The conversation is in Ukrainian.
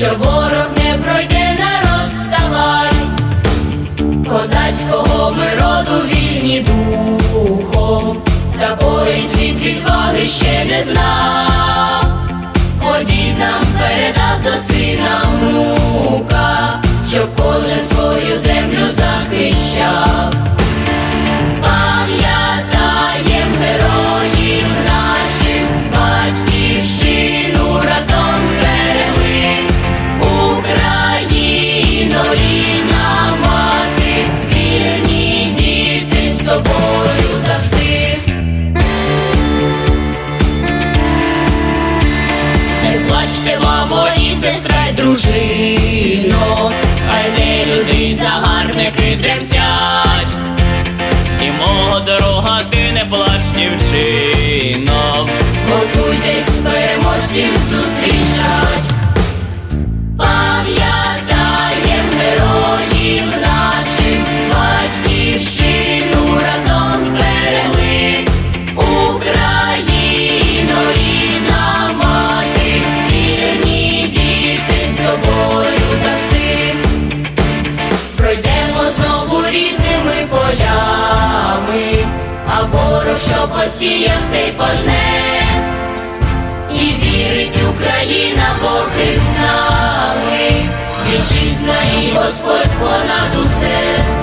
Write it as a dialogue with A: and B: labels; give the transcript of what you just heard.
A: Your voice. новий світ відваги ще не знає. ай дружино, ай де люди загарбники тремтять,
B: і мого дорога, ти не плач, дівчино.
A: Готуйтесь, переможців зустрічати. а ворог що посіяв, ти пожне, і вірить Україна, Бог із нами, вітчизна і Господь понад усе.